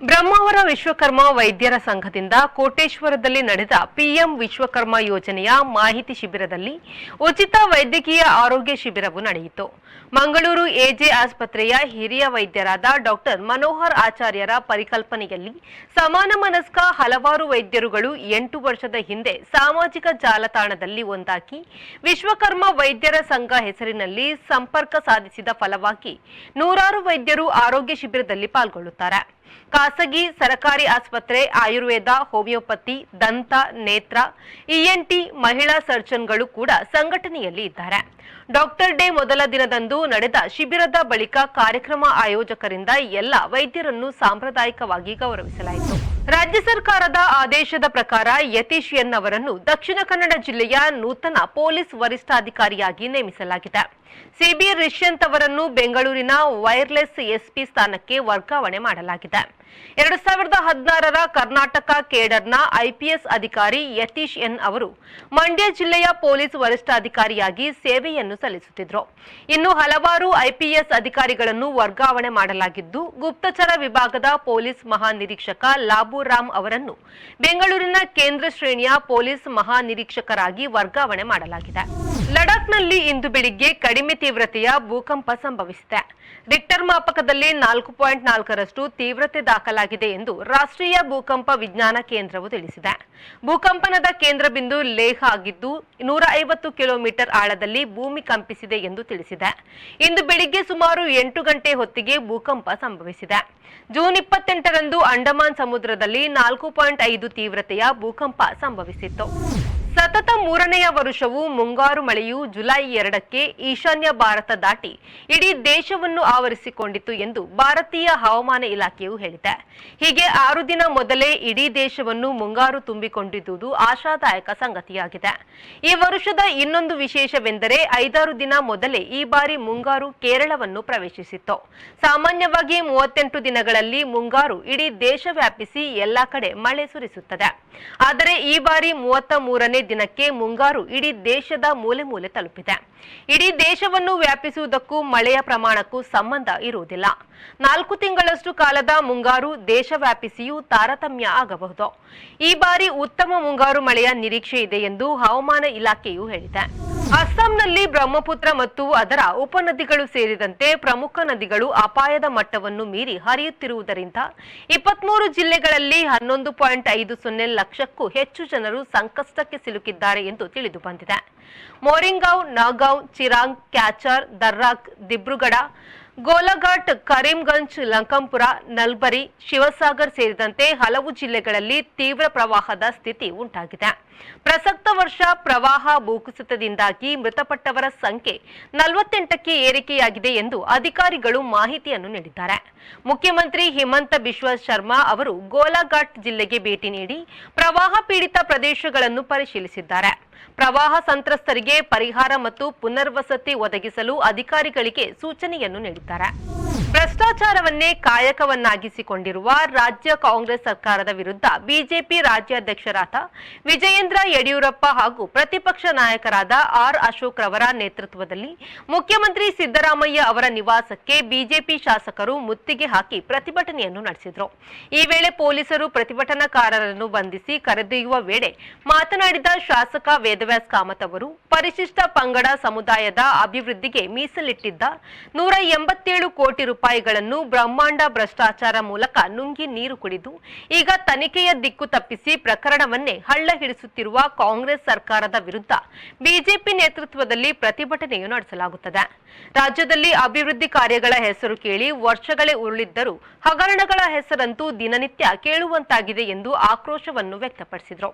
ವಿಶ್ವಕರ್ಮ ವೈದ್ಯರ ಸಂಘದಿಂದ ಕೋಟೇಶ್ವರದಲ್ಲಿ ನಡೆದ ಪಿಎಂ ವಿಶ್ವಕರ್ಮ ಯೋಜನೆಯ ಮಾಹಿತಿ ಶಿಬಿರದಲ್ಲಿ ಉಚಿತ ವೈದ್ಯಕೀಯ ಆರೋಗ್ಯ ಶಿಬಿರವು ನಡೆಯಿತು. ಮಂಗಳೂರು ಎಜೆ ಆಸ್ಪತ್ರೆಯ ಹಿರಿಯ ವೈದ್ಯರಾದ ಡಾಕ್ಟರ್ ಮನೋಹರ್ ಆಚಾರ್ಯರ ಪರಿಕಲ್ಪನೆಯಲ್ಲಿ ಸಮಾನ ಮನಸ್ಕ ಹಲವಾರು ವೈದ್ಯರುಗಳು ಎಂಟು ವರ್ಷದ ಹಿಂದೆ ಸಾಮಾಜಿಕ ಜಾಲತಾಣದಲ್ಲಿ ಒಂದಾಗಿ ವಿಶ್ವಕರ್ಮ ವೈದ್ಯರ ಸಂಘ ಹೆಸರಿನಲ್ಲಿ ಸಂಪರ್ಕ ಸಾಧಿಸಿದ ಫಲವಾಗಿ ನೂರಾರು ವೈದ್ಯರು ಆರೋಗ್ಯ ಶಿಬಿರದಲ್ಲಿ ಪಾಲ್ಗೊಳ್ಳುತ್ತಾರೆ. ಖಾಸಗಿ ಸರಕಾರಿ ಆಸ್ಪತ್ರೆ, ಆಯುರ್ವೇದ, ಹೋಮಿಯೋಪತಿ, ದಂತ, ನೇತ್ರ ಇಎನ್ಟಿ ಮಹಿಳಾ ಸರ್ಜನ್ಗಳು ಕೂಡ ಸಂಘಟನೆಯಲ್ಲಿ ಇದ್ದಾರೆ. ಡಾಕ್ಟರ್ ಡೇ ಮೊದಲ ದಿನದಂದು ನಡೆದ ಶಿಬಿರದ ಬಳಿಕ ಕಾರ್ಯಕ್ರಮ ಆಯೋಜಕರಿಂದ ಎಲ್ಲ ವೈದ್ಯರನ್ನು ಸಾಂಪ್ರದಾಯಿಕವಾಗಿ ಗೌರವಿಸಲಾಯಿತು. ರಾಜ್ಯ ಸರ್ಕಾರದ ಆದೇಶದ ಪ್ರಕಾರ ಯತೀಶ್ ಎನ್ ಅವರನ್ನು ದಕ್ಷಿಣ ಕನ್ನಡ ಜಿಲ್ಲೆಯ ನೂತನ ಪೊಲೀಸ್ ವರಿಷ್ಠಾಧಿಕಾರಿಯಾಗಿ ನೇಮಿಸಲಾಗಿದೆ. ಸಿಬಿ ರಿಷ್ಯಂತ್ ಅವರನ್ನು ಬೆಂಗಳೂರಿನ ವೈರ್ಲೆಸ್ ಎಸ್ಪಿ ಸ್ಥಾನಕ್ಕೆ ವರ್ಗಾವಣೆ ಮಾಡಲಾಗಿದೆ. ಎರಡು ಸಾವಿರದ ಹದಿನಾರರ ಕರ್ನಾಟಕ ಕೇಡರ್ನ ಐಪಿಎಸ್ ಅಧಿಕಾರಿ ಯತೀಶ್ ಎನ್ ಅವರು ಮಂಡ್ಯ ಜಿಲ್ಲೆಯ ಪೊಲೀಸ್ ವರಿಷ್ಠಾಧಿಕಾರಿಯಾಗಿ ಸೇವೆಯನ್ನು ಸಲ್ಲಿಸುತ್ತಿದ್ದರು ಇನ್ನು ಹಲವಾರು ಐಪಿಎಸ್ ಅಧಿಕಾರಿಗಳನ್ನು ವರ್ಗಾವಣೆ ಮಾಡಲಾಗಿದ್ದು, ಗುಪ್ತಚರ ವಿಭಾಗದ ಪೊಲೀಸ್ ಮಹಾನಿರೀಕ್ಷಕ ಲಾಬುರಾಮ್ ಅವರನ್ನು ಬೆಂಗಳೂರಿನ ಕೇಂದ್ರ ಶ್ರೇಣಿಯ ಪೊಲೀಸ್ ಮಹಾನಿರೀಕ್ಷಕರಾಗಿ ವರ್ಗಾವಣೆ ಮಾಡಲಾಗಿದೆ. ಲಡಾಖ್ನಲ್ಲಿ ಇಂದು ಬೆಳಿಗ್ಗೆ ಕಡಿಮೆ ತೀವ್ರತೆಯ ಭೂಕಂಪ ಸಂಭವಿಸಿದೆ. ರಿಕ್ಟರ್ ಮಾಪಕದಲ್ಲಿ ನಾಲ್ಕು ಪಾಯಿಂಟ್ ನಾಲ್ಕರಷ್ಟು ತೀವ್ರತೆ ದಾಖಲಾಗಿದೆ ಎಂದು ರಾಷ್ಟ್ರೀಯ ಭೂಕಂಪ ವಿಜ್ಞಾನ ಕೇಂದ್ರವು ತಿಳಿಸಿದೆ. ಭೂಕಂಪನದ ಕೇಂದ್ರ ಬಿಂದು ಲೇಹ್ ಆಗಿದ್ದು, ನೂರ ಐವತ್ತು ಕಿಲೋಮೀಟರ್ ಆಳದಲ್ಲಿ ಭೂಮಿ ಕಂಪಿಸಿದೆ ಎಂದು ತಿಳಿಸಿದೆ. ಇಂದು ಬೆಳಿಗ್ಗೆ ಸುಮಾರು ಎಂಟು ಗಂಟೆ ಹೊತ್ತಿಗೆ ಭೂಕಂಪ ಸಂಭವಿಸಿದೆ. ಜೂನ್ ಇಪ್ಪತ್ತೆಂಟರಂದು ಅಂಡಮಾನ್ ಸಮುದ್ರದಲ್ಲಿ ನಾಲ್ಕು ಪಾಯಿಂಟ್ ಐದು ತೀವ್ರತೆಯ ಭೂಕಂಪ ಸಂಭವಿಸಿತ್ತು. ಸತತ ಮೂರನೆಯ ವರುಷವು ಮುಂಗಾರು ಮಳೆಯು ಜುಲೈ ಎರಡಕ್ಕೆ ಈಶಾನ್ಯ ಭಾರತ ದಾಟಿ ಇಡೀ ದೇಶವನ್ನು ಆವರಿಸಿಕೊಂಡಿತು ಎಂದು ಭಾರತೀಯ ಹವಾಮಾನ ಇಲಾಖೆಯು ಹೇಳಿದೆ. ಹೀಗೆ ಆರು ದಿನ ಮೊದಲೇ ಇಡೀ ದೇಶವನ್ನು ಮುಂಗಾರು ತುಂಬಿಕೊಂಡಿದ್ದುದು ಆಶಾದಾಯಕ ಸಂಗತಿಯಾಗಿದೆ. ಈ ವರುಷದ ಇನ್ನೊಂದು ವಿಶೇಷವೆಂದರೆ ಐದಾರು ದಿನ ಮೊದಲೇ ಈ ಬಾರಿ ಮುಂಗಾರು ಕೇರಳವನ್ನು ಪ್ರವೇಶಿಸಿತ್ತು. ಸಾಮಾನ್ಯವಾಗಿ ಮೂವತ್ತೆಂಟು ದಿನಗಳಲ್ಲಿ ಮುಂಗಾರು ಇಡೀ ದೇಶ ವ್ಯಾಪಿಸಿ ಎಲ್ಲಾ ಕಡೆ ಮಳೆ ಸುರಿಸುತ್ತದೆ. ಆದರೆ ಈ ಬಾರಿ ಮೂವತ್ತ ಮೂರನೇ ದಿನಕ್ಕೆ ಮುಂಗಾರು ಇಡೀ ದೇಶದ ಮೂಲೆ ಮೂಲೆ ತಲುಪಿದೆ. ಇಡೀ ದೇಶವನ್ನು ವ್ಯಾಪಿಸುವುದಕ್ಕೂ ಮಳೆಯ ಪ್ರಮಾಣಕ್ಕೂ ಸಂಬಂಧ ಇರುವುದಿಲ್ಲ. ನಾಲ್ಕು ತಿಂಗಳಷ್ಟು ಕಾಲದ ಮುಂಗಾರು ದೇಶ ವ್ಯಾಪಿಸಿಯೂ ತಾರತಮ್ಯ ಆಗಬಹುದು. ಈ ಬಾರಿ ಉತ್ತಮ ಮುಂಗಾರು ಮಳೆಯ ನಿರೀಕ್ಷೆ ಇದೆ ಎಂದು ಹವಾಮಾನ ಇಲಾಖೆಯು ಹೇಳಿದೆ. ಅಸ್ಸಾಂನಲ್ಲಿ ಬ್ರಹ್ಮಪುತ್ರ ಮತ್ತು ಅದರ ಉಪನದಿಗಳು ಸೇರಿದಂತೆ ಪ್ರಮುಖ ನದಿಗಳು ಅಪಾಯದ ಮಟ್ಟವನ್ನು ಮೀರಿ ಹರಿಯುತ್ತಿರುವುದರಿಂದ ಇಪ್ಪತ್ಮೂರು ಜಿಲ್ಲೆಗಳಲ್ಲಿ ಹನ್ನೊಂದು ಪಾಯಿಂಟ್ ಐದು ಸೊನ್ನೆ ಲಕ್ಷಕ್ಕೂ ಹೆಚ್ಚು ಜನರು ಸಂಕಷ್ಟಕ್ಕೆ ಸಿಲುಕಿದ್ದಾರೆ ಎಂದು ತಿಳಿದು ಬಂದಿದೆ. ಮೋರಿಂಗಾವ್ ನಾಗಾವ್ ಚಿರಾಂಗ್ ಕ್ಯಾಚರ್ ದರ್ರಾಕ್ ದಿಬ್ರುಗಢ ಗೋಲಘಾಟ್, ಕರೀಂಗಂಜ್, ಲಂಕಂಪುರ, ನಲ್ಬರಿ, ಶಿವಸಾಗರ್ ಸೇರಿದಂತೆ ಹಲವು ಜಿಲ್ಲೆಗಳಲ್ಲಿ ತೀವ್ರ ಪ್ರವಾಹದ ಸ್ಥಿತಿ ಉಂಟಾಗಿದೆ. ಪ್ರಸಕ್ತ ವರ್ಷ ಪ್ರವಾಹ ಭೂಕುಸಿತದಿಂದಾಗಿ ಮೃತಪಟ್ಟವರ ಸಂಖ್ಯೆ ನಲವತ್ತೆಂಟಕ್ಕೆ ಏರಿಕೆಯಾಗಿದೆ ಎಂದು ಅಧಿಕಾರಿಗಳು ಮಾಹಿತಿಯನ್ನು ನೀಡಿದ್ದಾರೆ. ಮುಖ್ಯಮಂತ್ರಿ ಹಿಮಂತ ಬಿಶ್ವ ಶರ್ಮಾ ಅವರು ಗೋಲಾಘಾಟ್ ಜಿಲ್ಲೆಗೆ ಭೇಟಿ ನೀಡಿ ಪ್ರವಾಹ ಪೀಡಿತ ಪ್ರದೇಶಗಳನ್ನು ಪರಿಶೀಲಿಸಿದ್ದಾರೆ. ಪ್ರವಾಹ ಸಂತ್ರಸ್ತರಿಗೆ ಪರಿಹಾರ ಮತ್ತು ಪುನರ್ವಸತಿ ಒದಗಿಸಲು ಅಧಿಕಾರಿಗಳಿಗೆ ಸೂಚನೆಯನ್ನು ನೀಡಿದ್ದಾರೆ. ಭ್ರಷ್ಟಾಚಾರವನ್ನೇ ಕಾಯಕವನ್ನಾಗಿಸಿಕೊಂಡಿರುವ ರಾಜ್ಯ ಕಾಂಗ್ರೆಸ್ ಸರ್ಕಾರದ ವಿರುದ್ಧ ಬಿಜೆಪಿ ರಾಜ್ಯಾಧ್ಯಕ್ಷರಾದ ವಿಜಯೇಂದ್ರ ಯಡಿಯೂರಪ್ಪ ಹಾಗೂ ಪ್ರತಿಪಕ್ಷ ನಾಯಕರಾದ ಆರ್ ಅಶೋಕ್ ರವರ ನೇತೃತ್ವದಲ್ಲಿ ಮುಖ್ಯಮಂತ್ರಿ ಸಿದ್ದರಾಮಯ್ಯ ಅವರ ನಿವಾಸಕ್ಕೆ ಬಿಜೆಪಿ ಶಾಸಕರು ಮುತ್ತಿಗೆ ಹಾಕಿ ಪ್ರತಿಭಟನೆಯನ್ನು ನಡೆಸಿದರು. ಈ ವೇಳೆ ಪೊಲೀಸರು ಪ್ರತಿಭಟನಾಕಾರರನ್ನು ಬಂಧಿಸಿ ಕರೆದೊಯ್ಯುವ ವೇಳೆ ಮಾತನಾಡಿದ ಶಾಸಕ ವೇದವ್ಯಾಸ್ ಕಾಮತ್ ಅವರು, ಪರಿಶಿಷ್ಟ ಪಂಗಡ ಸಮುದಾಯದ ಅಭಿವೃದ್ಧಿಗೆ ಮೀಸಲಿಟ್ಟಿದ್ದ ನೂರ ಎಂಬತ್ತೇಳು ಕೋಟಿ ರೂಪಾಯಿಗಳನ್ನು ಬ್ರಹ್ಮಾಂಡ ಭ್ರಷ್ಟಾಚಾರ ಮೂಲಕ ನುಂಗಿ ನೀರು ಕುಡಿದು ಈಗ ತನಿಖೆಯ ದಿಕ್ಕು ತಪ್ಪಿಸಿ ಪ್ರಕರಣವನ್ನೇ ಹಳ್ಳ ಹಿಡಿಸುತ್ತಿರುವ ಕಾಂಗ್ರೆಸ್ ಸರ್ಕಾರದ ವಿರುದ್ಧ ಬಿಜೆಪಿ ನೇತೃತ್ವದಲ್ಲಿ ಪ್ರತಿಭಟನೆಯು ನಡೆಸಲಾಗುತ್ತದೆ. ರಾಜ್ಯದಲ್ಲಿ ಅಭಿವೃದ್ಧಿ ಕಾರ್ಯಗಳ ಹೆಸರು ಕೇಳಿ ವರ್ಷಗಳೇ ಉರುಳಿದ್ದರೂ ಹಗರಣಗಳ ಹೆಸರಂತೂ ದಿನನಿತ್ಯ ಕೇಳುವಂತಾಗಿದೆ ಎಂದು ಆಕ್ರೋಶವನ್ನು ವ್ಯಕ್ತಪಡಿಸಿದರು.